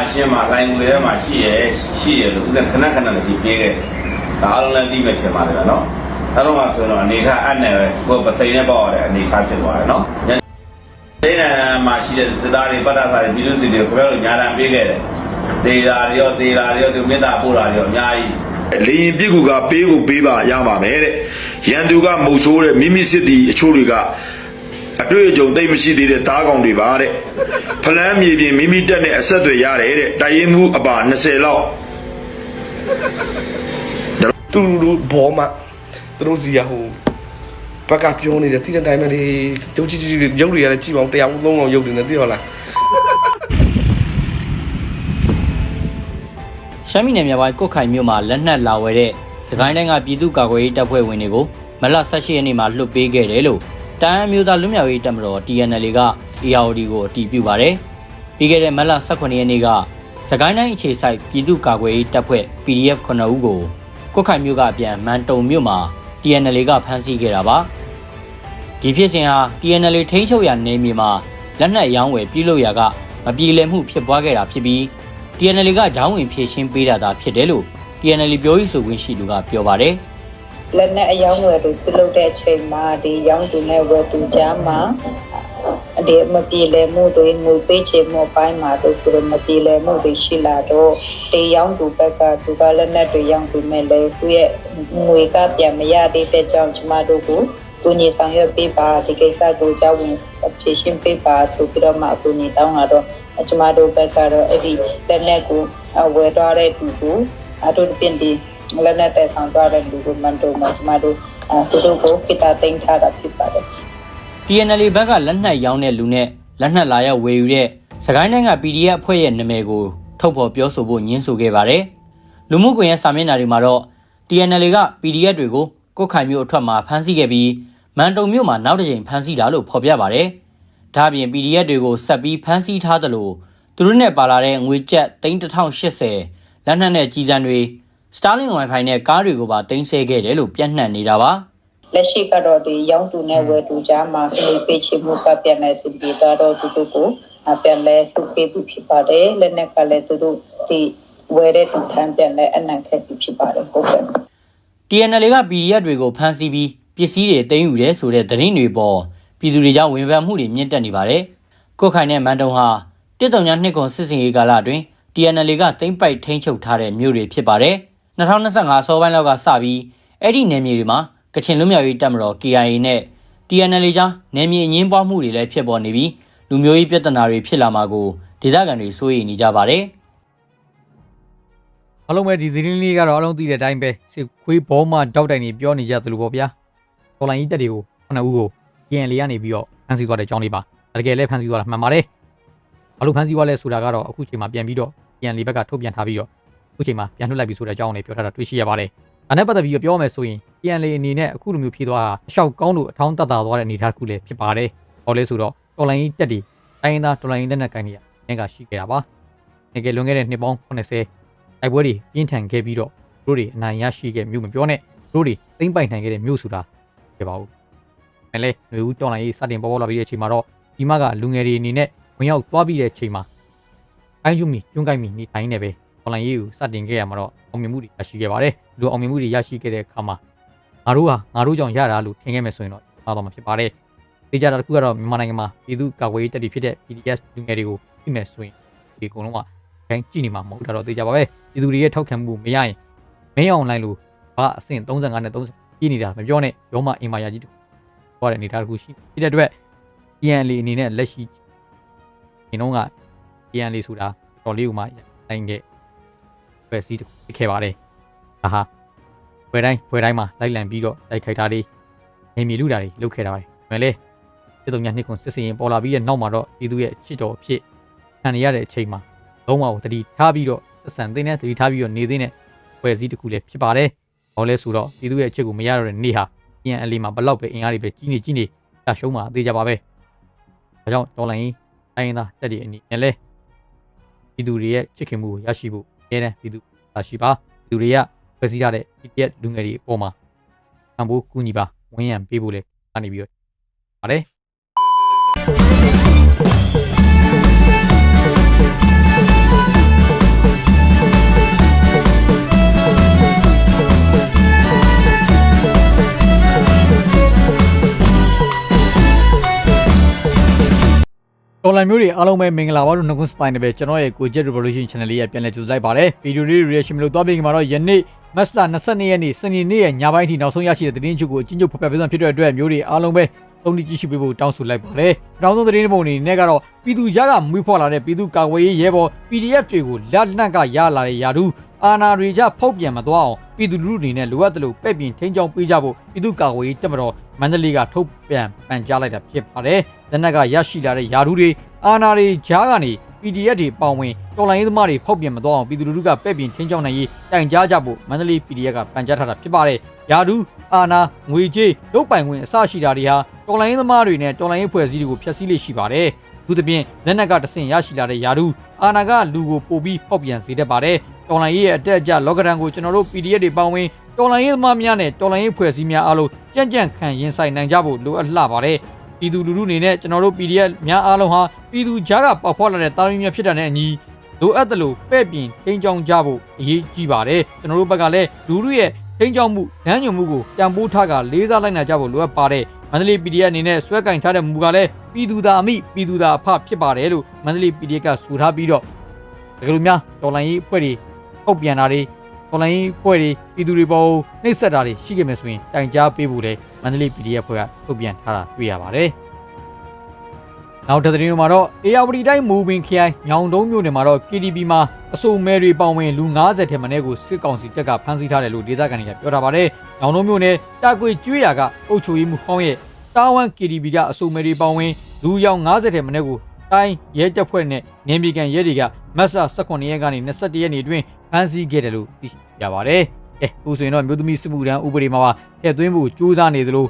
အရှင်းမှာလိုင်ငွေထဲမှာရှိရဲရှိရလို့ဦးဇင်းခဏခဏလည်းဒီပြေးခဲ့တယ်ဒါအားလုံးလည်းပြီးမဲ့ချင်ပါတယ်နော်အဲ့တော့မှဆိုတော့အနေထားအနဲ့ကိုပစိန်နဲ့ပေါ့ရတဲ့အနေထားဖြစ်သွားတယ်နော်ဒိနန်မှာရှိတဲ့စသားတွေပတ္တစာတွေပြည်သူစီတွေကိုပြောလို့ညာတန်ပြေးခဲ့တယ်ဒေတာတွေရောဒေတာတွေရောဒီမေတ္တာပို့တာတွေရောအများကြီးလေရင်ပြစ်ကူကပေးကိုပေးပါရပါမယ်တဲ့ရန်သူကမုတ်ဆိုးတဲ့မိမိစစ်တီအချို့တွေကအတွေ့အကြုံသိမ့်မရှိသေးတဲ့တားကောင်တွေပါတဲ့ ဖလန်းမြေပြင်မိမိတက်နဲ့အဆက်အသွယ်ရတယ်တဲ့တိုင်ရင်မှုအပါ20လောက်သူတို့ဘောမှာသူတို့စီရဟိုဘက်ကပြောနေတယ်တိတဲ့တိုင်းမှာလေရုပ်ကြီးကြီးရုပ်တွေကလည်းကြည့်ပါအောင်တရားဦးသုံးအောင်ရုပ်တွေနဲ့သိရလားရှမ်းပြည်နယ်မြောက်ပိုင်းကုတ်ခိုင်မြို့မှာလက်နက်လာဝယ်တဲ့စကိုင်းတိုင်းကပြည်သူ့ကာကွယ်ရေးတပ်ဖွဲ့ဝင်တွေကိုမလ18ရက်နေ့မှာလွှတ်ပေးခဲ့တယ်လို့တန်အမျိုးသားလွတ်မြောက်ရေးတပ်မတော် TNL က ARD ကိုအတည်ပြုပါတယ်။ပြီးခဲ့တဲ့မလ18ရက်နေ့ကစကိုင်းတိုင်းအခြေစိုက်ပြည်သူ့ကာကွယ်ရေးတပ်ဖွဲ့ PDF 9ဦးကိုကုတ်ခိုင်မြို့ကအပြန်မန်တုံမြို့မှာ TNL ကဖမ်းဆီးခဲ့တာပါ။ဒီဖြစ်စဉ်ဟာ TNL ထိန်းချုပ်ရာနေမြေမှာလက်နက်ရောင်းဝယ်ပြုလုပ်ရာကမပြေလည်မှုဖြစ်ပွားခဲ့တာဖြစ်ပြီး TNL ကဂျောင်းဝင်ဖြည့်ရှင်းပေးတာသာဖြစ်တယ်လို့ TNL ပြောရေးဆိုခွင့်ရှိသူကပြောပါတယ်လက်နဲ့အယောင်းဝယ်တွေပြုလုပ်တဲ့အချိန်မှာဒီရောင်းသူနဲ့ဝယ်သူကြားမှာ ဒီမပြေလည်မှုတွေငွေပေးချေမှုအပိုင်းမှာတို့ဆိုတော့မပြေလည်မှုတွေရှိလာတော့ဒီရောင်းသူဘက်ကသူကလက်နဲ့တွေရောင်းပြီးမဲ့လေသူရဲ့ငွေကပြန်မရသေးတဲ့ကြောင့်ကျမတို့ကိုကူညီဆောင်ရွက်ပေးပါဒီကိစ္စကိုကြောက်ဝင်ဖြည့်ရှင်းပေးပါဆိုပြီးတော့မှအကူအညီတောင်းလာတော့ကျမတို့ဘက်ကတော့အဲ့ဒီလက်နဲ့ကိုဝယ်သွားတဲ့သူကိုအတူတူပြင်ဒီလက်နဲ့တက်ဆောင်သွားတဲ့လူကိုမန်တုံမှာကျမတို့အဲသူတို့ကိုခိတာသိမ်းထားတာဖြစ်ပါတယ်။ TNL ဘက်ကလက်နက်ရောင်းတဲ့လူနဲ့လက်နက်လာရောက်ဝယ်ယူတဲ့စကိုင်းတိုင်းက PDF အဖွဲ့ရဲ့နာမည်ကိုထုတ်ဖော်ပြောဆိုဖို့ညှင်းဆိုခဲ့ပါတယ်။လူမှုကွန်ရက်စာမျက်နှာတွေမှာတော့ TNL က PDF တွေကိုကုတ်ခိုင်မြို့အထွက်မှာဖမ်းဆီးခဲ့ပြီးမန်တုံမြို့မှာနောက်တစ်ကြိမ်ဖမ်းဆီးတာလို့ဖော်ပြပါတယ်။ဒါ့အပြင် PDF တွေကိုဆက်ပြီးဖမ်းဆီးထားသလိုသူတို့နဲ့ပါလာတဲ့ငွေကျပ်3080လက်နက်နဲ့ကြီးစံတွေ Starlink Wi-Fi နဲ့ကားတွေကိုပါတင်ဆက်ခဲ့တယ်လို့ပြန့်နှံ့နေတာပါ။ လက်ရှိကတော့ဒီရောင်းသူနဲ့ဝယ်သူကြားမှာခလေးပေးချေမှုကပြန်နေစီပြီးတော့သူတို့ကိုပြန်လဲထုတ်ပေးပြီးဖြစ်ပါတယ်လက်နဲ့ကလည်းသူတို့ဒီဝယ်တဲ့သူထမ်းပြန်လဲအနံခက်ပြီးဖြစ်ပါတယ်ဟုတ်ကဲ့ TNL က PDF တွေကိုဖမ်းဆီးပြီးပစ္စည်းတွေသိမ်းယူတယ်ဆိုတဲ့သတင်းတွေပေါ်ပြည်သူတွေကြောင့်ဝန်ပန်မှုတွေမြင့်တက်နေပါတယ်။ကုတ်ခိုင်နဲ့မန်တုံဟာတစ်တုံညာနှစ်ခွန်စစ်စင်ရေးကာလအတွင်း TNL ကသိမ်းပိုက်ထိန်းချုပ်ထားတဲ့မြို့တွေဖြစ်ပါတယ်။2025အစောပိုင်းလောက်ကစပြီးအဲ့ဒီနယ်မြေတွေမှာ ကချင်လူမျိုးရေးတပ်မတော် KIA နဲ့ TNL ကြားနယ်မြေအငင်းပွားမှုတွေလည်းဖြစ်ပေါ်နေပြီးလူမျိုးရေးပြဿနာတွေဖြစ်လာမှာကိုဒေသခံတွေစိုးရိမ်နေကြပါတယ်။အားလုံးပဲဒီသတင်းလေးကတော့အားလုံးသိတဲ့အတိုင်းပဲစစ်ခွေးဘောမှတောက်တိုင်နေပြောနေကြသလိုပေါ့ဗျာတော်လိုင်းကြီးတက်တွေကိုခုနှစ်ဦးကို KN လေးကနေပြီးတော့ဖမ်းဆီးသွားတဲ့အကြောင်းလေးပါတကယ်လည်းဖမ်းဆီးသွားတာမှန်ပါတယ်ဘာလို့ဖမ်းဆီးသွားလဲဆိုတာကတော့အခုချိန်မှာပြန်ပြီးတော့ KN လေးဘက်ကထုတ်ပြန်ထားပြီးတော့အခုချိန်မှာပြန်လွှတ်လိုက်ပြီဆိုတဲ့အကြောင်းလေးပြောထားတာတွေ့ရှိရပါတယ် ဒါနဲ့ပတ်သက်ပြီးတော့ပြောမယ်ဆိုရင် KN လေးအနေနဲ့အခုလိုမျိုးဖြေသွားတာအလျှောက်ကောင်းလို့အထောင်းတက်တာသွားတဲ့အနေအထားတစ်ခုလည်းဖြစ်ပါတယ်ဟောလဲဆိုတော့တော်လိုင်းကြီးတက်တွေတိုင်းရင်းသားတော်လိုင်းကြီးလက်နက်ကိုင်တွေကနေကရှိခဲ့တာပါငယ်ငယ်လွန်ခဲ့တဲ့နှစ်ပေါင်း80တိုက်ပွဲတွေပြင်းထန်ခဲ့ပြီးတော့တို့တွေအနိုင်ရရှိခဲ့မြို့မပြောနဲ့တို့တွေသိမ့်ပိုင်နိုင်ခဲ့တဲ့မြို့ဆိုတာပြပါဦး။အဲလေຫນွေဦးတော်လိုင်းရေးစတင်ပေါ်ပေါ်လာပြီးတဲ့အချိန်မှာတော့ဒီမကလူငယ်တွေအနေနဲ့ဝင်ရောက်သွားပြီးတဲ့အချိန်မှာအိုင်းကျူမီကျွန်းကိုက်မီနေတိုင်းနေပဲ တော်လိုင်းရေးကိုစတင်ခဲ့ရမှာတော့အောင်မြင်မှုတွေရရှိခဲ့ပါတယ်။ဒီလိုအောင်မြင်မှုတွေရရှိခဲ့တဲ့အခါမှာငါတို့ဟာငါတို့ကြောင့်ရတာလို့ထင်ခဲ့မယ်ဆိုရင်တော့သာတော့မှာဖြစ်ပါတယ်။ဒီကြတာတစ်ခုကတော့မြန်မာနိုင်ငံမှာပြည်သူ့ကာကွယ်ရေးတပ်တွေဖြစ်တဲ့ PDS လူငယ်တွေကိုသိမယ်ဆိုရင်ဒီအကုန်လုံးကခိုင်းကြည့်နေမှာမဟုတ်တာတော့သိကြပါပဲ။ပြည်သူတွေရဲ့ထောက်ခံမှုမရရင်မင်းအောင်လိုက်လို့ဘာအဆင့်35နဲ့30ကြီးနေတာမပြောနဲ့ရောမအင်မာယာကြီးတခုဟောတဲ့အနေထားတစ်ခုရှိဖြစ်တဲ့အတွက် PN လေးအနေနဲ့လက်ရှိဒီတော့က PN လေးဆိုတာတော်လေးကိုမှနိုင်ခဲ့ ပဲစီးတစ်ခုဖြစ်ခဲ့ပါတယ်။ဒါဟာဘယ်တိုင်းဘယ်တိုင်းမှာလိုက်လံပြီးတော့တိုက်ခိုက်တာတွေနေမြေလူတာတွေလုပ်ခဲ့တာပဲ။ဒါပေမဲ့လေစစ်တုံညာနှစ်ခွန်စစ်စင်ရင်ပေါ်လာပြီးတဲ့နောက်မှာတော့ပြည်သူရဲ့ချစ်တော်ဖြစ်ခံရတဲ့အချိန်မှာလုံးဝတတိထားပြီးတော့ဆက်ဆံသင်းနဲ့တတိထားပြီးတော့နေသင်းနဲ့ဖွဲ့စည်းတစ်ခုလည်းဖြစ်ပါတယ်။ဟောလဲဆိုတော့ပြည်သူရဲ့အချစ်ကိုမရတော့တဲ့နေ့ဟာပြန်အလီမှာဘလောက်ပဲအင်အားတွေပဲကြီးနေကြီးနေရရှုံးမှာအသေးကြပါပဲ။ဒါကြောင့်တော်လိုင်းရင်တိုင်းရင်းသားတက်တဲ့အနေနဲ့လဲပြည်သူတွေရဲ့ချစ်ခင်မှုကိုရရှိဖို့ အဲတဲ့ပြည်သူရရှိပါပြည်သူတွေကဖွဲ့စည်းထားတဲ့ PDF လူငယ်တွေအပေါ်မှာအံဖို့ကူညီပါဝန်းရံပေးဖို့လဲကနေပြီးတော့ပါတယ် တော်လန်မျိုးတွေအားလုံးပဲမင်္ဂလာပါလို့နှုတ်ဆက်တိုင်းနဲ့ပဲကျွန်တော်ရဲ့ကို Jet Revolution Channel လေးရပြန်လည်ကြိုဆိုလိုက်ပါတယ်ဗီဒီယိုလေး reaction လို့သွားပြီးကြမှာတော့ယနေ့မတ်လ22ရက်နေ့စနေနေ့ရဲ့ညပိုင်းထိနောက်ဆုံးရရှိတဲ့သတင်းချုပ်ကိုအချင်းချုပ်ဖတ်ပြပေးသွားဖြစ်တဲ့အတွက်မျိုးတွေအားလုံးပဲ သုံးတိကြည့်ရှုပေးဖို့တောင်းဆိုလိုက်ပါတယ်။နောက်ဆုံးသတင်းပုံအနေနဲ့ကတော့ပြည်သူကြားကမွေးဖွားလာတဲ့ပြည်သူကာကွယ်ရေးရဲဘော် PDF တွေကိုလက်နက်ကရလာတဲ့ယာတူအာနာတွေကြဖောက်ပြန်မသွားအောင်ပြည်သူလူထုအနေနဲ့လိုအပ်တယ်လို့ပဲ့ပြင်ထိန်းချောင်းပေးကြဖို့ပြည်သူကာကွယ်ရေးတပ်မတော်မန္တလေးကထုတ်ပြန်ပန်ကြားလိုက်တာဖြစ်ပါတယ်။လက်နက်ကရရှိလာတဲ့ယာတူတွေအာနာတွေကြားကနေ PDF တွေပေါဝင်တော်လိုင်းရေးသမားတွေဖောက်ပြန်မသွားအောင်ပြည်သူလူထုကပဲ့ပြင်ထိန်းချောင်းနိုင်ရေးတိုင်ကြားကြဖို့မန္တလေး PDF ကပန်ကြားထားတာဖြစ်ပါတယ်။ယာတူ အာနာငွေကြေးလုတ်ပိုင်ခွင့်အစရှိတာတွေဟာတော်လိုင်းရေးသမားတွေနဲ့တော်လိုင်းရေးဖွဲ့စည်းတွေကိုဖျက်ဆီးလေးရှိပါတယ်။သူသဖြင့်လက်နက်ကတဆင့်ရရှိလာတဲ့ယာတူအာနာကလူကိုပို့ပြီးဖောက်ပြန်စေတတ်ပါတယ်။တော်လိုင်းရေးရဲ့အတက်အကျလောကဒန်ကိုကျွန်တော်တို့ PDF တွေပေါဝင်တော်လိုင်းရေးသမားများနဲ့တော်လိုင်းရေးဖွဲ့စည်းများအားလုံးကြံ့ကြံ့ခံရင်ဆိုင်နိုင်ကြဖို့လိုအပ်လှပါတယ်။ပြည်သူလူထုအနေနဲ့ကျွန်တော်တို့ PDF များအားလုံးဟာပြည်သူကြားကပေါက်ဖွားလာတဲ့တာဝန်များဖြစ်တဲ့နဲ့အညီလိုအပ်တယ်လို့ပဲ့ပြင်ထိန်းချောင်းကြဖို့အရေးကြီးပါတယ်ကျွန်တော်တို့ဘက်ကလည်းလူထုရဲ့ ထိန်းချောင်းမှုလမ်းညွှန်မှုကိုတံပိုးထားကလေးစားလိုက်နိုင်ကြဖို့လိုအပ်ပါတယ်မန္တလေး PDF အနေနဲ့ဆွဲကင်ထားတဲ့မူကလည်းပြည်သူသားအမိပြည်သူသားအဖဖြစ်ပါတယ်လို့မန္တလေး PDF ကဆိုထားပြီးတော့တကယ်လို့များတော်လိုင်းရေးအဖွဲ့တွေပုတ်ပြန်တာတွေတော်လိုင်းရေးအဖွဲ့တွေပြည်သူတွေပေါ်နှိပ်စက်တာတွေရှိခဲ့မယ်ဆိုရင်တိုင်ကြားပေးဖို့လည်းမန္တလေး PDF အဖွဲ့ကထုတ်ပြန်ထားတာတွေ့ရပါတယ် နောက်တစ်သတင်းမှာတော့ ARD တိုင်းမူပင်ခရိုင်ညောင်တုံးမြို့နယ်မှာတော့ KDB မှာအဆိုမဲတွေပေါဝင်လူ90ထက်မနည်းကိုစစ်ကောင်စီတပ်ကဖမ်းဆီးထားတယ်လို့ဒေသခံတွေကပြောထားပါတယ်။ညောင်တုံးမြို့နယ်တာကွေကျွေးရကအုပ်ချုပ်ရေးမှူးဟောင်းရဲ့တာဝန် KDB ကအဆိုမဲတွေပေါဝင်လူယောက်90ထက်မနည်းကိုတိုင်းရဲတပ်ဖွဲ့နဲ့နေပြည်တော်ရဲတွေကမတ်လ18ရက်ကနေ21ရက်နေ့အတွင်းဖမ်းဆီးခဲ့တယ်လို့သိရပါတယ်။အဲအခုဆိုရင်တော့မြို့သမီးစစ်မှုထမ်းဥပဒေမှာပါထည့်သွင်းဖို့ကြိုးစားနေသလို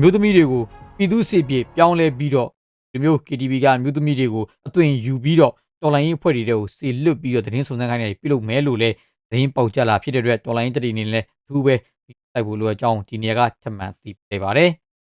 မြို့သမီးတွေကိုပြည်သူစစ်ပြေပြောင်းလဲပြီးတော့ ဒီမျိုး KTV ကမြို့သမီးတွေကိုအသွင်ယူပြီးတော့တော်လိုင်းရေးအဖွဲ့တွေတွေကိုစီလွတ်ပြီးတော့သတင်းစုံစမ်းခိုင်းနေပြုလုပ်မဲလို့လဲသတင်းပေါက်ကြလာဖြစ်တဲ့အတွက်တော်လိုင်းတတိနေလဲသူပဲတိုက်ဖို့လိုအပ်ကြောင်းဒီနေရာကထပ်မံသိပေးပါတယ်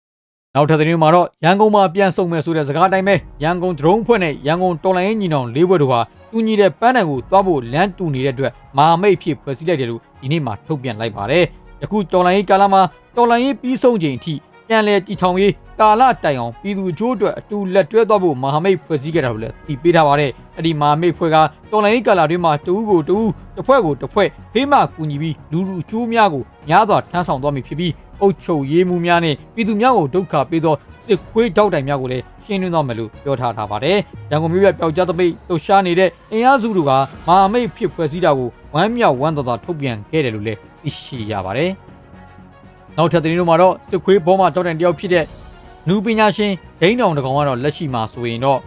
။နောက်ထပ်သတင်းမှာတော့ရန်ကုန်မှာပြန်ဆုံမယ်ဆိုတဲ့စကားတိုင်းပဲရန်ကုန်ဒရုန်းဖွဲ့နဲ့ရန်ကုန်တော်လိုင်းရေးညီနောင်လေးဘွဲ့တို့ဟာတူညီတဲ့ပန်းတန်ကိုတွားဖို့လမ်းတူနေတဲ့အတွက်မဟာမိတ်ဖြစ်ဖွဲ့စည်းလိုက်တယ်လို့ဒီနေ့မှထုတ်ပြန်လိုက်ပါတယ်။ယခုတော်လိုင်းရေးကာလမှာတော်လိုင်းရေးပြီးဆုံးချိန်အထိ ပြန်လည်တည်ထောင်ရေးကာလတိုင်အောင်ပြည်သူအကျိုးအတွက်အတူလက်တွဲသွားဖို့မဟာမိတ်ဖွဲ့စည်းခဲ့တာလို့လည်းသိပေးထားပါတယ်။အဲ့ဒီမဟာမိတ်ဖွဲ့ကတော်လိုင်းရေးကာလတွင်မှာတူဦးကိုတူဦးတစ်ဖွဲ့ကိုတစ်ဖွဲ့ဖေးမကူညီပြီးလူလူအကျိုးများကိုများစွာထမ်းဆောင်သွားမည်ဖြစ်ပြီးအုပ်ချုပ်ရေးမှုများနဲ့ပြည်သူများကိုဒုက္ခပေးသောစစ်ခွေးတောက်တိုင်များကိုလည်းရှင်းလင်းသွားမယ်လို့ပြောထားထားပါတယ်။ရန်ကုန်မြို့ရဲ့ပျောက်ကြားသပိတ်လှုပ်ရှားနေတဲ့အင်အားစုတို့ကမဟာမိတ်ဖြစ်ဖွဲ့စည်းတာကိုဝမ်းမြောက်ဝမ်းသာသာထုတ်ပြန်ခဲ့တယ်လို့လည်းသိရှိရပါတယ်။ နောက်ထပ်သတင်းတို့မှာတော့စစ်ခွေးဘောမှာတောက်တိုင်တယောက်ဖြစ်တဲ့နူပညာရှင်ဒိန်းတောင်တကောင်ကတော့လက်ရှိမှာဆိုရင်တော့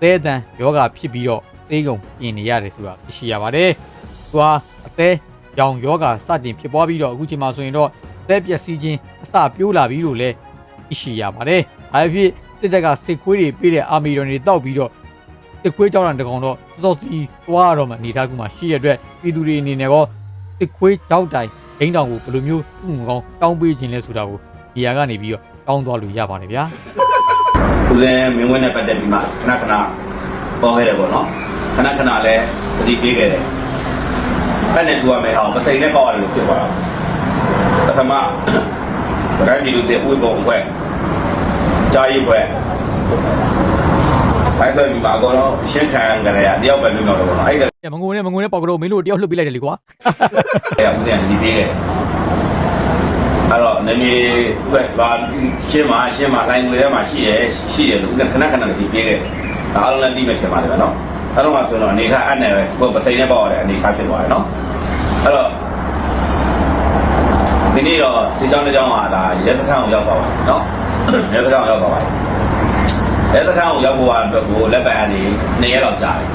သဲအတန်ယောဂဖြစ်ပြီးတော့သေကုံပြင်နေရတယ်ဆိုတာသိရှိရပါတယ်။သူဟာအသေးရောင်ယောဂစတင်ဖြစ်ပွားပြီးတော့အခုချိန်မှာဆိုရင်တော့အသက်ပျက်စီးခြင်းအစပြိုးလာပြီးလို့လည်းသိရှိရပါတယ်။အဲဖြစ်စစ်တပ်ကစစ်ခွေးတွေပေးတဲ့အာမီတော်တွေတောက်ပြီးတော့စစ်ခွေးကြောက်တဲ့တကောင်တော့စောစောစီးသွားတော့မှအနေထားကူမှရှိရတဲ့အတွက်ပြည်သူတွေအနေနဲ့ကောစစ်ခွေးတောက်တိုင် ဒိန်းတောင်ကိုဘယ်လိုမျိုးသူ့ငကောင်းတောင်းပေးခြင်းလဲဆိုတာကိုဒီဟာကနေပြီးတော့တောင်းသွားလို့ရပါတယ်ဗျာဦးဇင်းမင်းဝင်းနဲ့ပတ်သက်ပြီးမှခဏခဏပေါ်ခဲ့တယ်ပေါ့နော်ခဏခဏလည်းပတိပေးခဲ့တယ်ဖက်နဲ့တူရမယ်အောင်ပစိန်နဲ့ပေါ့ရတယ်လို့ဖြစ်သွားတာပထမဗရိုင်းဒီလူစီဥပ္ပုံခွဲကြာရီ ခွဲအဲဆိုပြီးပါတော့ရှင်းခံကြရတယောက်ပဲလွတ်မြောက်တော့ပေါ့နော်အဲ့ဒါ။မငုံနဲ့မငုံနဲ့ပေါက်ကတော့မင်းတို့တယောက်လှုပ်ပြလိုက်တယ်လေကွာအဲ့ဒါဦးဇင်းကဒီပေးခဲ့အဲ့တော့နည်းနည်းဘက်ပါရှင်းမှာရှင်းမှာလိုင်းငွေထဲမှာရှိရဲရှိရဲလို့ဦးဇင်းခဏခဏဒီပေးခဲ့ဒါအားလုံးလည်းဒီမဲ့ဖြစ်ပါတယ်ဗျာနော်အဲ့တော့မှဆိုတော့အနေထားအနဲ့ပဲကိုယ်ပစိန်နဲ့ပေါ့ရတယ်အနေထားဖြစ်သွားတယ်နော်အဲ့တော့ဒီနေ့တော့စေချောင်းတစ်ချောင်းဟာဒါရဲစခန်းကိုရောက်သွားပါပြီနော်ရဲစခန်းကိုရောက်သွားပါ ပြီရဲစခန်းကိုရောက်ဖို့အတွက်ကိုလက်ပံအနေနှစ်ရက်လောက်ကြာတယ်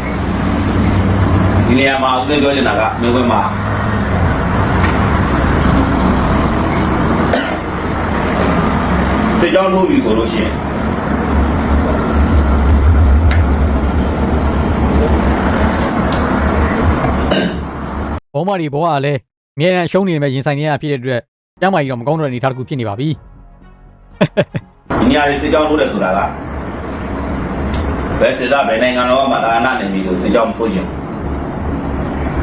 ဒီနေရာမှာဦးဇင်းပြောချင်တာကမြို့ဝင်မှာစစ်ကြောင်းထိုးပြီဆိုလို့ရှိရင်။ဘောမတွေဘောကလည်းအများအားရှုံးနေတယ်မဲ့ရင်ဆိုင်နေရဖြစ်တဲ့အတွက်ကျမ်းမာကြီးတော့မကောင်းတော့တဲ့အနေအထားတစ်ခုဖြစ်နေပါပြီဒီနေရာတွေစစ်ကြောင်းထိုးတယ်ဆိုတာက ဘယ်စစ်သားဘယ်နိုင်ငံတော်မှာဒါနနေပြီလို့စစ်ကြောင်းထိုးခြင်း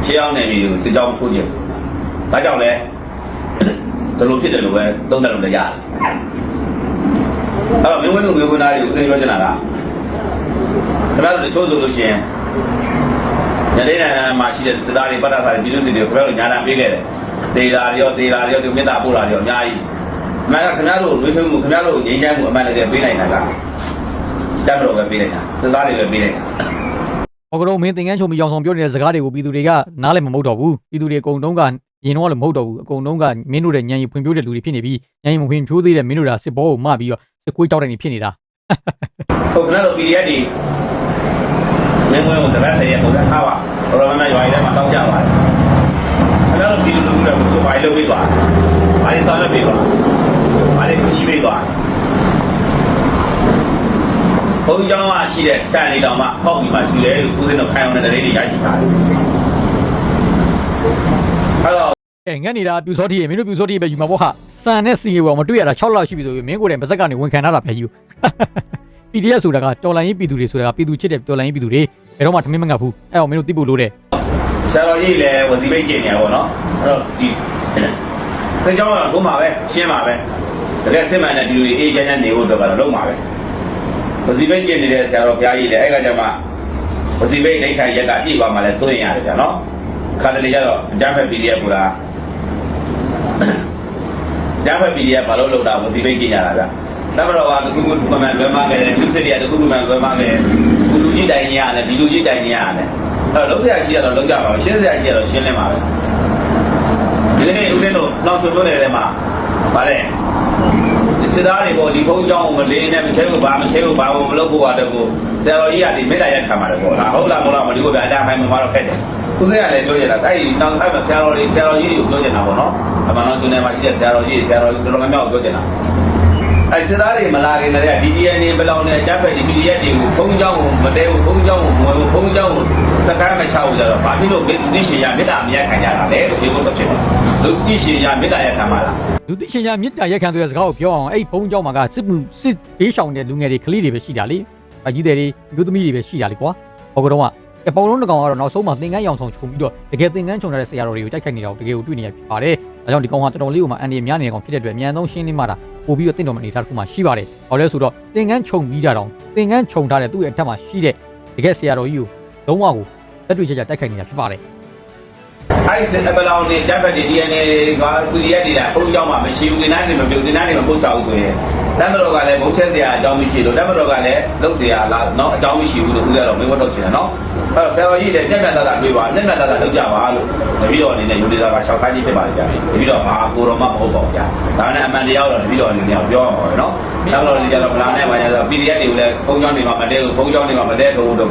ရှေးအောင်နေပြီလို့စစ်ကြောင်းထိုးခြင်းဒါကြောင့်လဲဒီလိုဖြစ်တယ်လို့ပဲသုံးတယ်လို့လည်းရတယ်အဲ့တော့မြို့ဝင်တို့မြို့ဝင်သားတွေဦးသိမ်းပြောချင်တာကခင်ဗျားတို့တချို့ဆိုလို့ရှိရင်ညနေတိုင်းမှာရှိတဲ့စသားတွေပတ်တာစားတွေပြည်သူစစ်တွေခင်ဗျားတို့ညာနာပေးခဲ့တယ်ဒေတာတွေရောဒေတာတွေရောဒီမေတ္တာပို့တာတွေရောအများကြီးအမှန်ကခင်ဗျားတို့လွေးထွေးမှုခင်ဗျားတို့ငြိမ်းချမ်းမှုအမှန်တကယ်ပေးနိုင်တာက တမ်းတော်ပဲပေးနိုင်တာစသားတွေပဲပေးနိုင်တာဟောကတော့မင်းသင်ငန်းချုံပြီးရောင်ဆောင်ပြောနေတဲ့စကားတွေကိုပြည်သူတွေကနားလည်မမဟုတ်တော့ဘူးပြည်သူတွေအကုန်လုံးကရင်တော့လည်းမဟုတ်တော့ဘူးအကုန်လုံးကမင်းတို့ရဲ့ညံရီဖွံ့ဖြိုးတဲ့လူတွေဖြစ်နေပြီးညံရီမဖွံ့ဖြိုးသေးတဲ့မင်းတို့ကစစ်ဘောကိုမပြီးတော့စစ်ကွေးတောက်တဲ့နေဖြစ်နေတာဟုတ်ခင်ဗျားတို့ PDF တွေငင်းငွေကိုတပတ်ဆယ်ရက်ပုံစံထားပါတော်တော်များများရွာတွေထဲမှာတောက်ကြပါတယ်ခင်ဗျားတို့ပြည်သူလူထုတွေကိုဘာလို့ပေးသွားဘာလို့ဆောင်ရွက်ပေးသွားဘာလို့ကြီးပေးသွား ဘုံကျောင်းကရှိတဲ့စံလေးတောင်မှပေါက်ပြီးမှယူတယ်လို့ဦးစင်းတို့ခိုင်အောင်တဲ့တရေတွေရရှိထားတယ်အဲ့တော့အဲငက်နေတာပြူစောတိရေမင်းတို့ပြူစောတိရေပဲယူမှာပေါ့ဟာစံနဲ့စီရေပေါ်မတွေ့ရတာ6လရှိပြီဆိုပြီးမင်းကိုယ်တိုင်ပါဇက်ကနေဝန်ခံထားတာပဲယူ PDF ဆိုတာကတော်လိုင်းရေးပြည်သူတွေဆိုတာကပြည်သူချစ်တဲ့တော်လိုင်းရေးပြည်သူတွေဘယ်တော့မှထမင်းမငတ်ဘူးအဲ့တော့မင်းတို့သိဖို့လိုတယ်ဆရာတော်ကြီးလည်းဝစီပိတ်ကျင်နေရပါတော့အဲ့တော့ဒီသေကြောင်းကဘုံမှာပဲရှင်းပါပဲတကယ်စစ်မှန်တဲ့ဒီလူတွေအေးချမ်းချမ်းနေဖို့အတွက်ကတော့လုံးပါပဲ ဝစီပိတ်ကျင်နေတဲ့ဆရာတော်ဘုရားကြီးလည်းအဲ့ကကြမှာဝစီပိတ်ဒိဋ္ဌာရက်ကပြည့်သွားမှလည်းစိုးရင်ရတယ်ဗျာနော်ခါတလေကျတော့အကြမ်းဖက် PDF ကလားအကြမ်းဖက် PDF ဘာလို့လောက်တာဝစီပိတ်ကျင်ရတာဗျာတမတော်ကတခုခုကမှန်လွယ်မခဲ့တယ်လူစစ်တွေကတခုခုမှန်လွယ်မခဲ့တယ်ဒီလူကြီးတိုင်ကြီးရတယ်ဒီလူကြီးတိုင်ကြီးရတယ်အဲ့တော့လုံးဆရာရှိရတော့လုံးကြပါပဲရှင်းဆရာရှိရတော့ရှင်းလင်းပါပဲဒီနေ့ဦးဇင်းတို့နောက်ဆုံးပြောတဲ့ထဲမှာဗါလဲဒီ စစ်သားတွေပေါ့ဒီဘုန်းကြောင်းကိုမလေးနဲ့မချဲဘူးဘာမချဲဘူးဘာမလုပ်ဖို့ကတော့ကိုဆရာတော်ကြီးကဒီမေတ္တာရက်ခံပါတယ်ပေါ့လားဟုတ်လားမဟုတ်လားမဒီကိုပြအတားဖိုင်မှာတော့ခက်တယ်ဦးဇင်းကလည်းပြောရတာအဲ့ဒီနောက်အဲ့မှာဆရာတော်ကြီးဆရာတော်ကြီးတွေကိုပြောချင်တာပေါ့နော်အမှန်တော့ရှင်နေမှာရှိတဲ့ဆရာတော်ကြီးဆရာတော်ကြီးတော်တော်များများကိုပြောချင်တာ အဲစစ်သားတွေမလာခင်တည်းက DDN နေဘယ်လောက်နဲ့ကြက်ဖက်ဒီ PDF တွေကိုဘုံเจ้าကိုမတဲဘူးဘုံเจ้าကိုမွယ်ဘူးဘုံเจ้าကိုစကားမချဘူးကြတော့ဘာဖြစ်လို့လူသိရှင်ရမေတ္တာမရခံကြတာလဲဒီလိုတော့ဖြစ်တယ်လူသိရှင်ရမေတ္တာရခံပါလား လူသိရှင်များမြစ်တာရက်ခံဆိုတဲ့စကားကိုပြောအောင်အဲ့ဘုံเจ้าမှာကစစ်မှုစစ်ဘေးရှောင်တဲ့လူငယ်တွေကလေးတွေပဲရှိတာလေအကြီးတွေမျိုးသမီးတွေပဲရှိတာလေကွာဟောကတော့ကအပေါလုံးတစ်ကောင်ကတော့နောက်ဆုံးမှသင်ကန်းရောင်ဆောင်ခြုံပြီးတော့တကယ်သင်ကန်းခြုံထားတဲ့ဆရာတော်တွေကိုတိုက်ခိုက်နေတာကိုတကယ်ကိုတွေ့နေရဖြစ်ပါတယ်။ ဒါကြောင့်ဒီကောင်ကတော်တော်လေးကိုမှအန်ဒီများနေတဲ့ကောင်ဖြစ်တဲ့အတွက်အမြန်ဆုံးရှင်းလင်းမှတာပို့ပြီးတော့တင့်တော်မအနေထားတစ်ခုမှရှိပါတယ်။ဟောလဲဆိုတော့သင်ကန်းခြုံပြီးတာတော့သင်ကန်းခြုံထားတဲ့သူ့ရဲ့အထက်မှာရှိတဲ့တကယ်ဆရာတော်ကြီးကိုလုံးဝကိုတက်တွေ့ချက်ချက်တိုက်ခိုက်နေတာဖြစ်ပါတယ် အဲ့ဒီစစ်ဘယ်လောက်နဲ့ကြက်ဖက်ဒီ DNA က PDF တွေကဘုံเจ้าမှာမရှိဘူးဒီနားနေမပြုတ်ဒီနားနေမပုတ်ချဘူးဆိုရင်တမတော်ကလည်းဘုံချက်စရာအကြောင်းမရှိလို့တမတော်ကလည်းလုတ်စရာလားเนาะအကြောင်းမရှိဘူးလို့ဦးရတော့မင်းဝတ်ထုတ်ချင်တယ်เนาะအဲ့တော့ဆရာတော်ကြီးလည်းညက်ညက်သားသားတွေးပါညက်ညက်သားသားလုပ်ကြပါလို့တပည့်တော်အနေနဲ့ယူဒေတာကရှောက်ခိုင်းကြီးဖြစ်ပါလေဗျာတပည့်တော်ဘာကိုတော်မှမဟုတ်ပါဘူးဗျာဒါနဲ့အမှန်တရားတော့တပည့်တော်အနေနဲ့ပြောရမှာပဲเนาะတမတော်ကြီးကတော့ဗလာနဲ့ပါညာဆို PDF တွေကိုလည်းဘုံเจ้าနေမှာမတဲဘူးဘုံเจ้าနေမှာမတဲတော့ဘူးတော့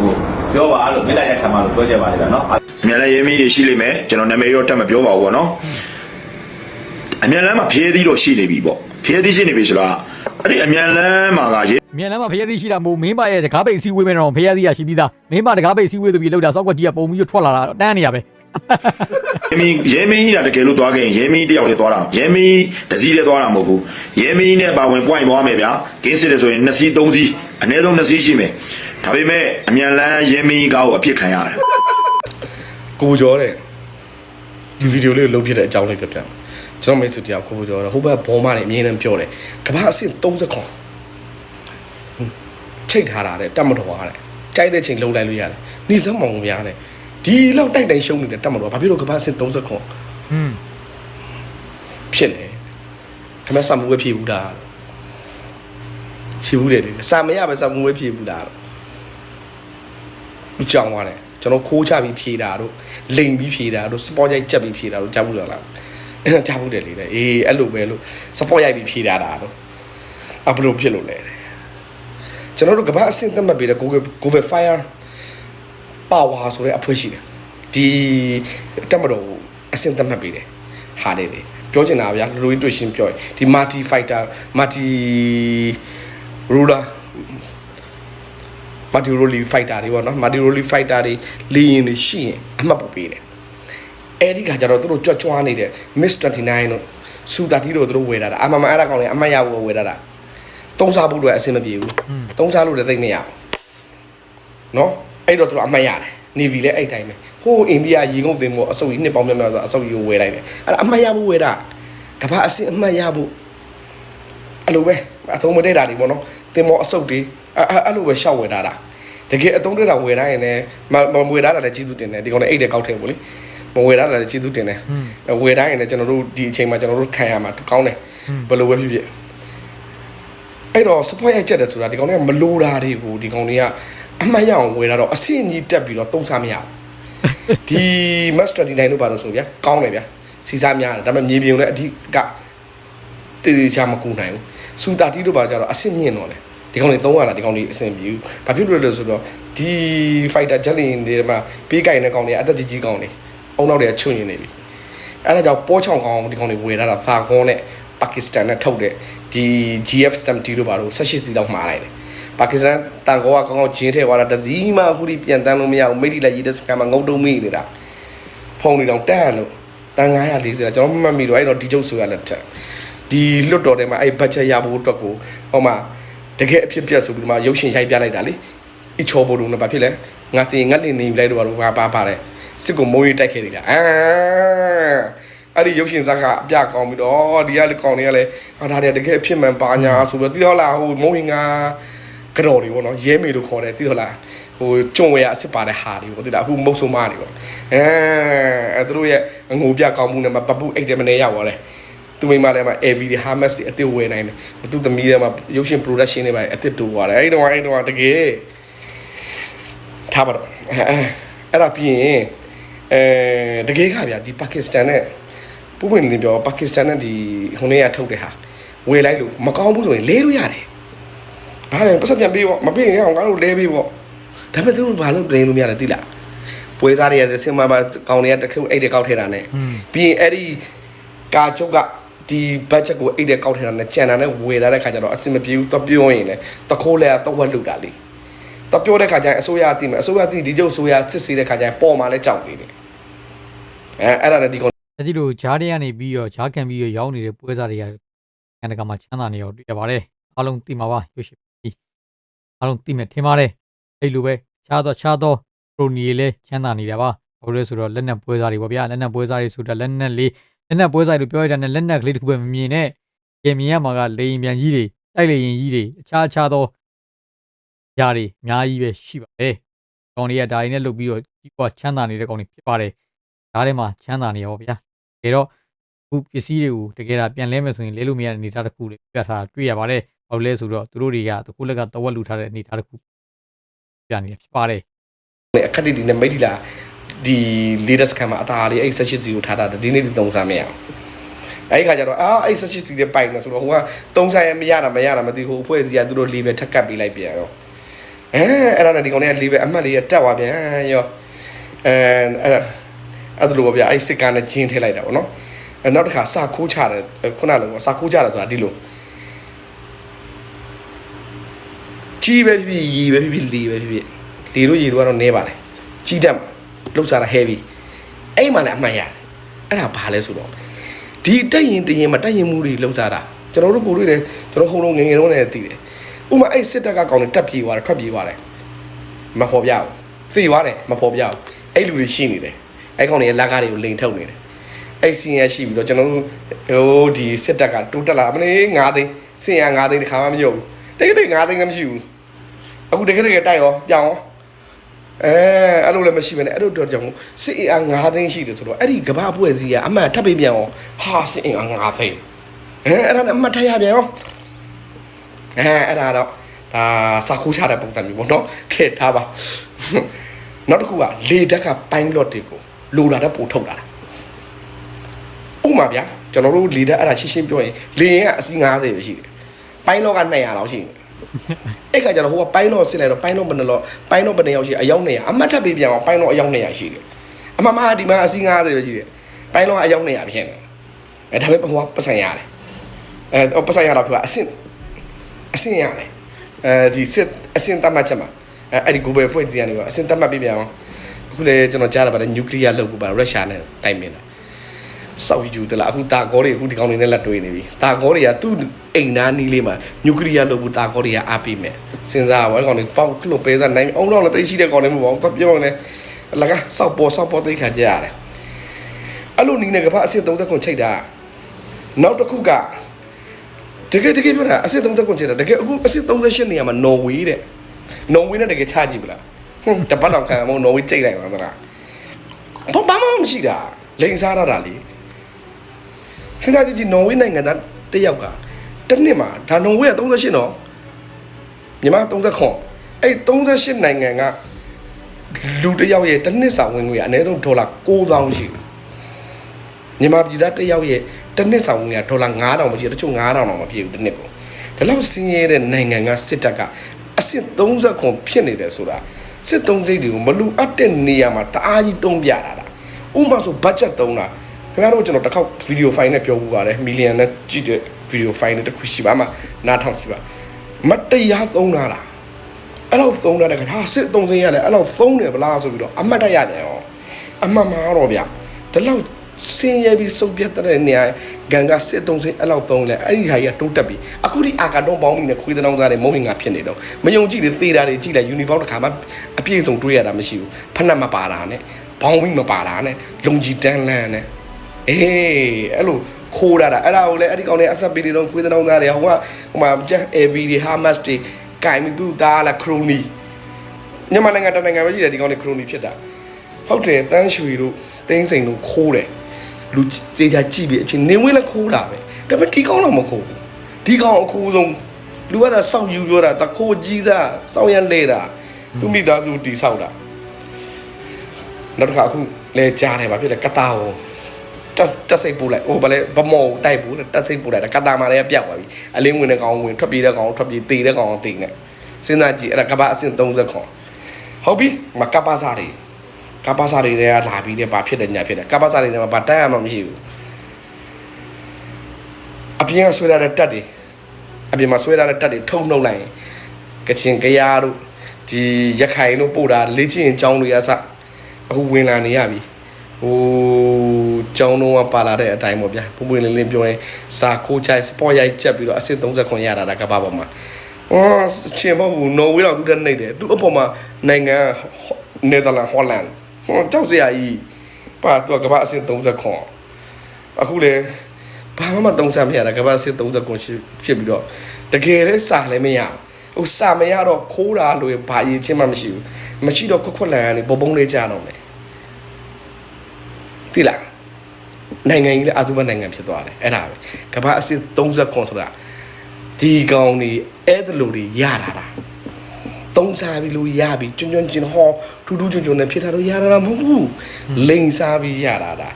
ပြောပါလို့မေတ္တာရက်ခံပါလို့ပြောကြပါလေဗျာเนาะ အ မြန်လန်းရဲမီးတွေရှိလိမ့်မယ်ကျွန်တော်နာမည်တော့တက်မပြောပါဘူးပေါ့နော်အမြန်လန်းမှာဖျဲသီးတော့ရှိနေပြီပေါ့ဖျဲသီးရှိနေပြီဆိုတာအဲ့ဒီအမြန်လန်းမှာကရေ။မြန်လမ်းမှာဖျက်သီးရှိတာမို့မင်းမရဲ့တကားပိတ်အစည်းအဝေးမဲ့တော့ဖျက်သီးရရှိပြီးသား။မင်းမတကားပိတ်အစည်းအဝေးဆိုပြီးလောက်တာစောက်ကွက်ကြီးကပုံပြီးထွက်လာတာတန်းနေရပဲရဲမီးရဲမီးကတကယ်လို့သွားခဲ့ရင်ရဲမီးတယောက်လေးသွားတာရဲမီးတစ်စီးလေးသွားတာမဟုတ်ဘူးရဲမီးနဲ့ပါဝင် point သွားမယ်ဗျာကင်းစစ်တယ်ဆိုရင်2စီး3စီးအနည်းဆုံး2စီးရှိမယ်ဒါပေမဲ့အမြန်လန်းရဲမီးကားကိုအပြစ်ခံရတယ် ကိုကျော်တဲ့ဒီဗီဒီယိုလေးကိုလုပ်ဖြစ်တဲ့အကြောင်းလေးပြပြမယ်ကျွန်တော်မိတ်ဆွေတယောက်ကိုကျော်တော့ဟိုဘက်ဘောမနဲ့အမြင်နဲ့ပြောတယ်ကမ္ဘာအဆင့်30ခွန်ချိတ်ထားတာတဲ့တတ်မတော်ရတယ်ကြိုက်တဲ့ချိန်လုံးလိုက်လို့ရတယ်နေစမ်းမောင်များတဲ့ဒီလောက်တိုက်တိုင်ရှုံးနေတဲ့တတ်မတော်ဘာဖြစ်လို့ကမ္ဘာအဆင့်30ခွန်။อืมဖြစ်လဲခမဆာမူဝဲဖြည့်ဘူးတာဖြည့်ဘူးတယ်လေစာမရပဲဆာမူဝဲဖြည့်ဘူးတာလူကြောင်သွားတယ် ကျွန်တော်ခိုးချပြီးဖြည့်တာတို့လိန်ပြီးဖြည့်တာတို့စပေါ်ရိုက်ချက်ပြီးဖြည့်တာတို့ကြားဘူးလားအဲ့ကြားဘူးတယ်လေအေးအဲ့လိုပဲလို့စပေါ်ရိုက်ပြီးဖြည့်တာတာတို့အဘလို့ဖြစ်လို့လဲကျွန်တော်တို့ကဘာအဆင့်သတ်မှတ်ပြီးတဲ့ Google Google Fire Power ဆိုတဲ့အဖွဲ့ရှိတယ်ဒီတက်မတော်အဆင့်သတ်မှတ်ပြီးတယ်ဟာတယ်လေပြောချင်တာဗျာလူရင်းတွေ့ရှင်းပြောရင်ဒီ multi fighter multi ruler မာတီရိုလီဖိုက်တာတွေပေါ့နော်မာတီရိုလီဖိုက်တာတွေလီရင်တွေရှိရင်အမှတ်ပို့ပေးတယ်အဲ့ဒီခါကျတော့သူတို့ကြွတ်ကြွားနေတဲ့ Miss 29တို့စူတာတီတို့သူတို့ဝယ်ထားတာအမှန်မှန်အဲ့ဒါကောင်လေအမှတ်ရဖို့ဝယ်ထားတာသုံးစားဖို့တော့အဆင်မပြေဘူးသုံးစားလို့လည်းသိနေရအောင်နော်အဲ့တော့သူတို့အမှတ်ရတယ်နေဗီလည်းအဲ့တိုင်းပဲဟိုးအိန္ဒိယရေငုံသင်္ဘောအစုပ်ကြီးနှစ်ပေါင်းများများဆိုအစုပ်ကြီးကိုဝယ်လိုက်တယ်အဲ့ဒါအမှတ်ရဖို့ဝယ်တာကဘာအဆင်အမှတ်ရဖို့အဲ့လိုပဲအသုံးမတည့်တာတွေပေါ့နော် သင်္ဘောအစုပ်တွေအဲ့အဲ့လိုပဲရှောက်ဝယ်ထားတာတကယ်အသုံးတက်တာဝယ်တိုင်းရင်လည်းမမဝယ်တာလည်းကျေးဇူးတင်တယ်ဒီကောင်လည်းအိတ်တဲ့ကောက်ထဲပေါ့လေမဝယ်တာလည်းကျေးဇူးတင်တယ်ဝယ်တိုင်းရင်လည်းကျွန်တော်တို့ဒီအချိန်မှာကျွန်တော်တို့ခံရမှာကောင်းတယ်ဘယ်လိုပဲဖြစ်ဖြစ်အဲ့တော့ support ရိုက်ချက်တယ်ဆိုတာဒီကောင်တွေကမလိုတာတွေကိုဒီကောင်တွေကအမှတ်ရအောင်ဝယ်တာတော့အဆင့်ကြီးတက်ပြီးတော့သုံးစားမရဘူးဒီ master 29တို့ပါတော့ဆိုဗျာကောင်းတယ်ဗျာစီစားများတယ်ဒါပေမဲ့မြေပြင်လည်းအဓိကတည်တည်ချာမကူနိုင်ဘူး စူတာတီတို့ပါကြတော့အဆင့်မြင့်တော့တယ်ဒီကောင်တွေသုံးရတာဒီကောင်တွေအဆင်ပြေဘူးဘာဖြစ်လို့လဲဆိုတော့ဒီ fighter jet တွေတွေမှာပေးကြိုင်တဲ့ကောင်တွေအသက်ကြီးကြီးကောင်တွေအုံနောက်တွေကချွတ်ရင်နေပြီအဲ့ဒါကြောင့်ပေါ်ချောင်ကောင်ဒီကောင်တွေဝယ်ထားတာသာကွန်နဲ့ပါကစ္စတန်နဲ့ထုတ်တဲ့ဒီ GF70 တို့ပါတော့18စီလောက်မှားလိုက်တယ်ပါကစ္စတန်တန်ကောကကောင်းကောင်းဂျင်းထဲသွားတာတစည်းမှအခုထိပြန်တန်းလို့မရဘူးမိတိလိုက်ရေးတဲ့စကန်မှာငုတ်တုံးမိနေတာဖုန်းတွေတော့တက်ရလို့တန်940ကျွန်တော်မှတ်မိတော့အဲ့တော့ဒီကျုပ်ဆိုရလက်ထက် ဒီလွတ်တော်ထဲမှာအဲ့ဘတ်ဂျက်ရဖို့အတွက်ကိုဟောမှာတကယ်အဖြစ်ပြက်ဆိုပြီးတော့မှရုပ်ရှင်ရိုက်ပြလိုက်တာလေအချောဘောလုံးနဲ့ဘာဖြစ်လဲငါတင်ငတ်နေနေလိုက်တော့ဘာလို့ဘာပါပါတယ်စစ်ကိုမုံရီတိုက်ခဲ့တယ်လားအာအဲ့ဒီရုပ်ရှင်ဇာတ်ကအပြကောင်းပြီးတော့ဒီကလေကောင်းတွေကလည်းဟာဒါတကယ်အဖြစ်မှန်ပါညာဆိုပြီးတော့တိတော့လားဟိုမုံရင်ကကြော်တွေပေါ့နော်ရဲမေလို့ခေါ်တယ်တိတော့လားဟိုကျုံဝဲရအစ်စ်ပါတဲ့ဟာတွေပေါ့တိလားအခုမုတ်ဆုံမတွေပေါ့အဲအဲသူတို့ရဲ့အငိုပြကောင်းမှုနဲ့မပပုတ်အိတ်တယ်မနေရောက်သွားတယ် သူမိမထဲမှာ AV တွေ Hermes တွေအစ်စ်ဝယ်နိုင်တယ်သူသမီးထဲမှာရုပ်ရှင် production တွေပါအစ်စ်တူသွားတယ်အဲ့တော့အဲ့တော့တကယ်ထားပါတော့အဲအဲ့ဒါပြီးရင်အဲတကယ်ကဗျာဒီပါကစ္စတန်နဲ့ပူပွင့်နေပြောပါကစ္စတန်နဲ့ဒီဟိုနေ့ကထုတ်တဲ့ဟာဝယ်လိုက်လို့မကောင်းဘူးဆိုရင်လဲလို့ရတယ်ဘာလဲပတ်စပ်ပြန်ပေးပေါ့မပေးရင်အောင်ငါတို့လဲပေးပေါ့ဒါပေမဲ့သူတို့ဘာလို့တင်လို့မရလဲသိလားပွဲစားတွေကစင်မမှာကောင်းတွေကတစ်ခုအိတ်တွေကောက်ထဲတာနဲ့ပြီးရင်အဲ့ဒီကာချုပ်က ဒီဘတ်ဂျက်ကိုအိတ်တွေကောက်ထဲတာနဲ့ကြံတာနဲ့ဝယ်လာတဲ့ခါကျတော့အစင်မပြေဘူးတော့ပြောရင်လည်းတခိုးလဲတော့ဝက်လူတာလေတော့ပြောတဲ့ခါကျရင်အစိုးရအတိမယ်အစိုးရအတိဒီကျုပ်အစိုးရစစ်ဆေးတဲ့ခါကျရင်ပေါ်မှာလဲကြောက်သေးတယ်အဲအဲ့ဒါနဲ့ဒီကောင်အဲ့ဒီလိုဂျားတွေကနေပြီးတော့ဂျားခံပြီးတော့ရောင်းနေတဲ့ပွဲစားတွေကကန်တကာမှာချမ်းသာနေရောတွေ့ရပါတယ်အားလုံးသိမှာပါရွှေရှိပြီအားလုံးသိမယ်ထင်ပါတယ်အဲ့လိုပဲခြားတော့ခြားတော့ပရိုနီလည်းချမ်းသာနေတာပါဘာလို့လဲဆိုတော့လက်နက်ပွဲစားတွေပေါ့ဗျာလက်နက်ပွဲစားတွေဆိုတာလက်နက်လေး လက်နက်ပွဲစားတွေပြောရတဲ့နဲ့လက်နက်ကလေးတစ်ခုပဲမမြင်နဲ့ကြင်မြင်ရမှာကလေရင်ပြန်ကြီးတွေတိုက်လေရင်ကြီးတွေအခြားအခြားသောຢာတွေအများကြီးပဲရှိပါတယ်ကောင်တွေကဒါတွေနဲ့လုပ်ပြီးတော့ကြီးပွားချမ်းသာနေတဲ့ကောင်တွေဖြစ်ပါတယ်ဒါထဲမှာချမ်းသာနေရောဗျာဒါတော့အခုပစ္စည်းတွေကိုတကယ်တာပြန်လဲမယ်ဆိုရင်လဲလို့မရတဲ့အနေအထားတစ်ခုလေးပြထားတာတွေ့ရပါတယ်။ဘာလို့လဲဆိုတော့သူတို့တွေကတကူလက်ကတဝက်လူထားတဲ့အနေအထားတစ်ခုပြနေဖြစ်ပါတယ်နဲ့အခက်တီနဲ့မိတ်ဒီလာ ဒီ latest ခံမှာအသားလေးအဲ့78စီကိုထားတာဒီနေ့ဒီသုံးစားမရအောင်အဲ့ဒီခါကျတော့အာအဲ့78စီတဲ့ပိုင်နေဆိုတော့ဟိုကသုံးစားရမရတာမရတာမသိဟိုအဖွဲ့အစည်းကသူတို့ level ထက်ကပ်ပေးလိုက်ပြန်ရောအဲအဲ့ဒါနဲ့ဒီကောင်တွေက level အမှတ်လေးကတက်သွားပြန်ရောအဲအဲ့ဒါအဲ့ဒါလိုပါဗျအဲ့စစ်ကားနဲ့ဂျင်းထည့်လိုက်တာပေါ့နော်အဲနောက်တစ်ခါစာခိုးချတယ်ခုနကလိုစာခိုးချတယ်ဆိုတာဒီလိုကြီးပဲဖြစ်ဖြစ်ရီပဲဖြစ်ဖြစ်လီပဲဖြစ်ဖြစ်လီတို့ရီတို့ကတော့နဲပါလေကြီးတက်မှာ လှုပ်စားတာ heavy အဲ့မှလည်းအမှန်ရတယ်အဲ့ဒါဘာလဲဆိုတော့ဒီတက်ရင်တရင်မှာတက်ရင်မှုတွေလှုပ်စားတာကျွန်တော်တို့ကိုတွေ့တယ်ကျွန်တော်ခုံလုံးငယ်ငယ်တုန်းနဲ့သိတယ်ဥမာအဲ့စစ်တပ်ကကောင်းတယ်တက်ပြေးသွားတယ်ထွက်ပြေးသွားတယ်မဖော်ပြဘူးသိသွားတယ်မဖော်ပြဘူးအဲ့လူတွေရှိနေတယ်အဲ့ကောင်တွေရဲ့လက်ကားတွေကိုလိန်ထုတ်နေတယ်အဲ့စီရရှိပြီးတော့ကျွန်တော်တို့ဟိုဒီစစ်တပ်ကတိုးတက်လာမလေး9သိန်းစင်ရ9သိန်းတခါမှမရုပ်ဘူးတိတ်တိတ်9သိန်းလည်းမရှိဘူးအခုတကယ်တကယ်တိုက်ရောပြောင်းရော အဲအဲ့လိုလည်းမရှိဘဲနဲ့အဲ့လိုတော့ကြောင့်စစ်အင်အား9သိန်းရှိတယ်ဆိုတော့အဲ့ဒီကဘာပွဲစည်းကအမှန်ထပ်ပေးပြန်အောင်ဟာစစ်အင်အား9သိန်းအဲအဲ့ဒါနဲ့အမှတ်ထပ်ရပြန်အောင်အဲအဲ့ဒါတော့ဒါစာခိုးချတဲ့ပုံစံမျိုးပေါ့နော်ခဲ့ထားပါနောက်တစ်ခုကလေတက်ကပိုင်းလော့တွေကိုလိုလာတဲ့ပို့ထုတ်လာတာဥပမာဗျာကျွန်တော်တို့လေတက်အဲ့ဒါရှင်းရှင်းပြောရင်လေရင်ကအစီး90ပဲရှိတယ်ပိုင်းလော့က200လောက်ရှိတယ် အဲ့ကကြတော့ဟိုကပိုင်းတော့ဆစ်လိုက်တော့ပိုင်းတော့ဘယ်နှလောပိုင်းတော့ဘယ်နှယောက်ရှိအယောက်200အမှတ်ထပ်ပေးပြန်အောင်ပိုင်းတော့အယောက်200ရှိတယ်အမမဒီမှာအစီ90ပဲရှိတယ်ပိုင်းတော့အယောက်200ဖြစ်နေအဲဒါပေမဲ့ဟိုကပတ်စံရတယ်အဲပတ်စံရတော့ပြောအဆင့်အဆင့်ရတယ်အဲဒီစစ်အဆင့်တတ်မှတ်ချက်မှာအဲအဲ့ဒီ Google ဖွင့်ကြည့်ရနေပါအဆင့်တတ်မှတ်ပေးပြန်အောင်အခုလေကျွန်တော်ကြားရပါတယ်နျူကလ িয়ার လုပ်ဖို့ပါရုရှားနဲ့တိုင်ပင်တာ စောက်ယူတယ်လားအခုတာကောတွေအခုဒီကောင်တွေနဲ့လက်တွေ့နေပြီတာကောတွေကသူ့အိမ်သားနီးလေးမှာနျူကလ িয়ার လုပ်ဖို့တာကောတွေကအားပေးမယ်စဉ်းစားပါကောင်တွေပေါက်ကလို့ပဲစားနိုင်အောင်တော့လည်းတိတ်ရှိတဲ့ကောင်တွေမဟုတ်ပါဘူးတော့ပြောနေလကစောက်ပေါ်စောက်ပေါ်တိတ်ခါကြရတယ်အဲ့လိုနီးနေကဘာအစစ်30ခွန်ချိတ်တာနောက်တစ်ခုကတကယ်တကယ်ပြောတာအစစ်30ခွန်ချိတ်တာတကယ်အခုအစစ်38နေရာမှာနော်ဝေးတဲ့နော်ဝေးနဲ့တကယ်ချကြည့်ပလားဟွန်းတပတ်တော့ခံအောင်နော်ဝေးကြိတ်လိုက်ပါမလားဘာဘာမှမရှိတာလိန်စားရတာလေ စဉ်းစားကြည့်ကြည့်နော်ဝေးနိုင်ငံသားတစ်ယောက်ကတစ်နှစ်မှာဒါနော်ဝေးက38နော်မြန်မာ30အဲ့38နိုင်ငံကလူတစ်ယောက်ရဲ့တစ်နှစ်စာဝင်ငွေကအနည်းဆုံးဒေါ်လာ9000ရှိတယ်မြန်မာပြည်သားတစ်ယောက်ရဲ့တစ်နှစ်စာဝင်ငွေကဒေါ်လာ9000မရှိတချို့9000တော့မပြည့်ဘူးတစ်နှစ်ပေါ့ဒါလောက်ဆင်းရဲတဲ့နိုင်ငံကစစ်တပ်ကအစစ်30ခွန်ဖြစ်နေတယ်ဆိုတာစစ်သုံးစိတ်တွေကိုမလူအပ်တဲ့နေရာမှာတအားကြီးတုံးပြတာတာဥပမာဆိုဘတ်ဂျက်သုံးတာ ခင်ဗျားတို့ကျွန်တော်တစ်ခေါက်ဗီဒီယိုဖိုင်နဲ့ပြောပြပါတယ်မီလီယံနဲ့ကြည့်တဲ့ဗီဒီယိုဖိုင်နဲ့တစ်ခုရှိပါမှနားထောင်ကြည့်ပါမတရားသုံးတာလားအဲ့လောက်သုံးတဲ့ခါဟာစစ်သုံးစင်းရတယ်အဲ့လောက်သုံးတယ်ဗလားဆိုပြီးတော့အမှတ်တရပြန်အောင်အမှတ်မှာတော့ဗျဒီလောက်စင်းရဲပြီးစုပ်ပြတ်တဲ့နေရာဂန်ကစစ်သုံးစင်းအဲ့လောက်သုံးလဲအဲ့ဒီဟာကြီးကတိုးတက်ပြီးအခုဒီအာကတော့ပေါင်းပြီးနေခွေးတောင်းစားတဲ့မုံဝင်ကဖြစ်နေတော့မယုံကြည်တဲ့သေတာတွေကြည့်လိုက်ယူနီဖောင်းတစ်ခါမှအပြည့်စုံတွေးရတာမရှိဘူးဖက်နှက်မပါတာနဲ့ဘောင်းဝင်းမပါတာနဲ့လုံကြီးတန်းလန်းနဲ့ အေးအဲ့လိုခိုးရတာအဲ့ဒါကိုလည်းအဲ့ဒီကောင်တွေအဆက်ပေးတွေတော့ခွေးတောင်းစားတွေဟိုကဟိုမှာဂျက် AV တွေ Hamas တွေကင်ပြီးသူသားလာခရိုနီမြန်မာနိုင်ငံတနိုင်ငံပဲရှိတယ်ဒီကောင်တွေခရိုနီဖြစ်တာဟုတ်တယ်တန်းရွှေတို့တင်းစိန်တို့ခိုးတယ်လူသေးချာကြည့်ပြီးအချင်းနေဝင်းလည်းခိုးတာပဲဒါပေမဲ့ဒီကောင်တော့မခိုးဘူးဒီကောင်အခိုးဆုံးလူကသာစောက်ယူပြောတာတခိုးကြီးသားစောက်ရန်လဲတာသူမိသားစုတီဆောက်တာနောက်တစ်ခါအခုလဲကြားတယ်ဗာဖြစ်တယ်ကတာဟော တက်တက်စိတ်ပို့လိုက်ဟိုဗလဲဗမောတိုက်ဘူးတက်စိတ်ပို့လိုက်တာကတာမာလည်းပြောက်သွားပြီအလင်းဝင်တဲ့ကောင်ဝင်ထွက်ပြေးတဲ့ကောင်ထွက်ပြေးတေတဲ့ကောင်တေနဲ့စဉ်းစားကြည့်အဲ့ဒါကဘာအဆင့်30ခွန်ဟုတ်ပြီမကပါစားတွေကပါစားတွေတွေကလာပြီးတဲ့ဘာဖြစ်တယ်ညာဖြစ်တယ်ကပါစားတွေကဘာတန်းရမှမရှိဘူးအပြင်ကဆွဲရတဲ့တက်တွေအပြင်မှာဆွဲရတဲ့တက်တွေထုံနှုတ်လိုက်ရင်ကချင်ကယားတို့ဒီရခိုင်တို့ပို့တာလေ့ကျင့်အကြောင်းတွေကစအခုဝင်လာနေရပြီ ဟိုကျောင်းတော့ပါလာတဲ့အတိုင်းပေါ့ဗျာပုံပွင့်လင်းလင်းပြောရင်စာခိုးချိုင်စပေါ့ရိုက်ချက်ပြီးတော့အဆင့်30ရတာဒါကပါပေါ်မှာအော်ချင်းမဟုတ်နော်ဝေးတော့သူတက်နေတယ်သူအပေါ်မှာနိုင်ငံနယ်သာလန်ဟောလန်ဟောကြောက်စရာကြီးပါသူကကပါအဆင့်30ခွန်အခုလေဘာမှမ30မရတာကပါအဆင့်30ခွန်ဖြစ်ပြီးတော့တကယ်လဲစာလည်းမရဟိုစာမရတော့ခိုးတာလို့ဘာရေးချင်းမှမရှိဘူးမရှိတော့ခွက်ခွက်လန်ကနေပုံပုံလေးကြတော့မယ် တိလားနိုင်ငံကြီးလည်းအာသုဘနိုင်ငံဖြစ်သွားတယ်အဲ့ဒါပဲကမ္ဘာအစစ်30ခွန်ဆိုတာဒီကောင်นี่အဲ့ဒါလိုတွေရတာတာသုံးစားပြီးလို့ရပြီကျွန်းကျွန်းကျွန်းဟောထူးထူးကျွန်းကျွန်းနဲ့ဖြစ်တာတော့ရတာတာမဟုတ်ဘူးလိန်စားပြီးရတာတာ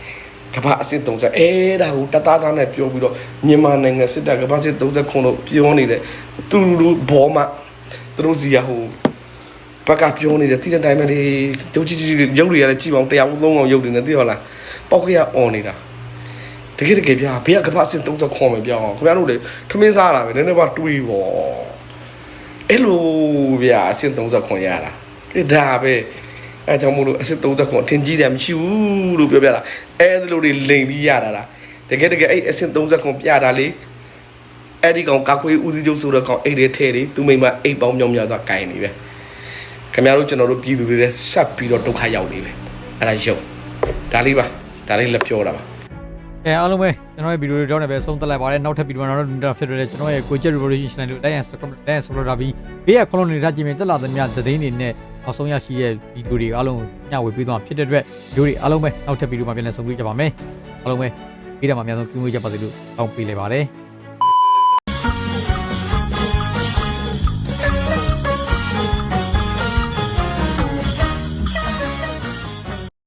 ကမ္ဘာအစစ်30အဲ့ဒါကိုတသားသားနဲ့ပြောပြီးတော့မြန်မာနိုင်ငံစစ်တပ်ကမ္ဘာစစ်30ခွန်လို့ပြောနေတယ်သူတို့ဘောမှာသူတို့စီရဟိုဘက်ကပြောနေတယ်တိတဲ့တိုင်းပဲလေဒုကြီးကြီးရုပ်တွေကလည်းကြည့်ပါအောင်တရားဦးသုံးအောင်ရုပ်တွေနဲ့သိရလား ပေါက်ကရអော်နေတာတကယ်တကယ်ဗျာဘေးကကပ္ပစင်30ခွန်မယ်ပြောင်းအောင်ခင်ဗျားတို့လေထမင်းစားတာပဲနည်းနည်းပါတွေးပေါ့အဲ့လိုဗျာအစင်30ခွန်ရတာကဲဒါပဲအဲကြောင့်မို့လို့အစင်30ခွန်အထင်ကြီးတယ်မရှိဘူးလို့ပြောပြတာအဲ့ဒီလိုတွေလိန်ပြီးရတာလားတကယ်တကယ်အဲ့အစင်30ခွန်ပြတာလေအဲ့ဒီကောင်ကာကွေးဦးစီးချုပ်ဆိုတဲ့ကောင်အိတ်တွေထဲတွေသူမိမအိတ်ပေါင်းမြောင်များစွာကင်နေပဲခင်ဗျားတို့ကျွန်တော်တို့ပြည်သူတွေလည်းဆက်ပြီးတော့ဒုက္ခရောက်နေပဲအဲ့ဒါရုပ်ဒါလေးပါ ဒါလေးလက်ပြောတာပါအဲအားလုံးပဲကျွန်တော်ရဲ့ဗီဒီယိုတွေတော့လည်းပဲဆုံးသက်လိုက်ပါတယ်နောက်ထပ်ဗီဒီယိုမှာတော့နေတာဖြစ်တဲ့ကျွန်တော်ရဲ့ကိုကျက် revolution channel ကို like and subscribe like and subscribe ပြီးဘေးက colon နေတာကြည့်မြင်တက်လာသမျှသတင်းတွေနဲ့နောက်ဆုံးရရှိရဲ့ဗီဒီယိုတွေအားလုံးညဝေပေးသွားဖြစ်တဲ့အတွက်ဗီဒီယိုတွေအားလုံးပဲနောက်ထပ်ဗီဒီယိုမှာပြန်လည်ဆုံတွေ့ကြပါမယ်အားလုံးပဲဘေးတမှာအများဆုံးကြည့်မှုကြပါစေလို့တောင်းပေးလိုက်ပါတယ်